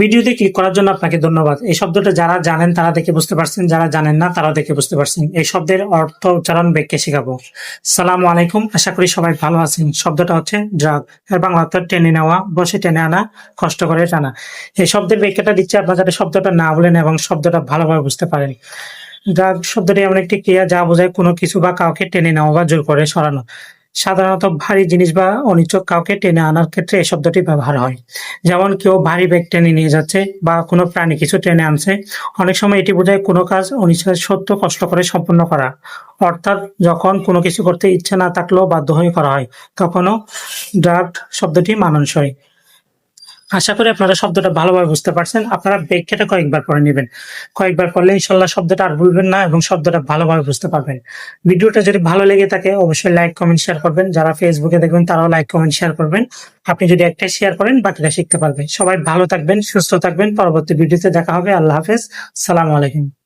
ভিডিওতে ক্লিক করার জন্য আপনাকে ধন্যবাদ। এই শব্দটা যারা জানেন তারা দেখে বুঝতে পারছেন, যারা জানেন না তারা দেখে বুঝতে পারছেন। এই শব্দের অর্থ উচ্চারণ ব্যাখ্যা শেখাবো। সালামু আলাইকুম, আশা করি সবাই ভালো আছেন। শব্দটা হচ্ছে ড্রাগ। এর বাংলা অর্থ টেনে নেওয়া, বসে টেনে আনা, কষ্ট করে টানা। এই শব্দের ব্যাখ্যাটা দিচ্ছে, আপনার যাতে শব্দটা না বলেন এবং শব্দটা ভালোভাবে বুঝতে পারেন। ড্রাগ শব্দটি এমন একটি ক্রিয়া যা বোঝায় কোনো কিছু বা কাউকে টেনে নেওয়া বা জোর করে সরানো। সাধারণত ভারী জিনিস বা অনিচ্ছক কাউকে টেনে আনার ক্ষেত্রে এই শব্দটি ব্যবহার হয়। যেমন কেউ ভারী ব্যাগ টেনে নিয়ে যাচ্ছে বা কোনো প্রাণী কিছু টেনে আনছে, অনেক সময় এটি বোঝায় কোনো কাজ অনিচ্ছা সত্য কষ্ট করে সম্পূর্ণ করা। অর্থাৎ যখন কোনো কিছু করতে ইচ্ছে না থাকলেও বাধ্য হয়ে করা হয়, তখনও ড্রাফট শব্দটি মানানসই। আশা করি আপনারা শব্দটা ভালোভাবে বুঝতে পারছেন। আপনারা ব্যাখ্যাটা কয়েকবার পরে নেবেন। কয়েকবার পড়লে ইনশাল্লাহ শব্দটা আর ভুলবেন না এবং শব্দটা ভালোভাবে বুঝতে পারবেন। ভিডিওটা যদি ভালো লেগে থাকে, অবশ্যই লাইক কমেন্ট শেয়ার করবেন। যারা ফেসবুকে দেখবেন, তারাও লাইক কমেন্ট শেয়ার করবেন। আপনি যদি একটাই শেয়ার করেন, বাকিটা শিখতে পারবেন। সবাই ভালো থাকবেন, সুস্থ থাকবেন। পরবর্তী ভিডিওতে দেখা হবে। আল্লাহ হাফেজ। সালাম আলাইকুম।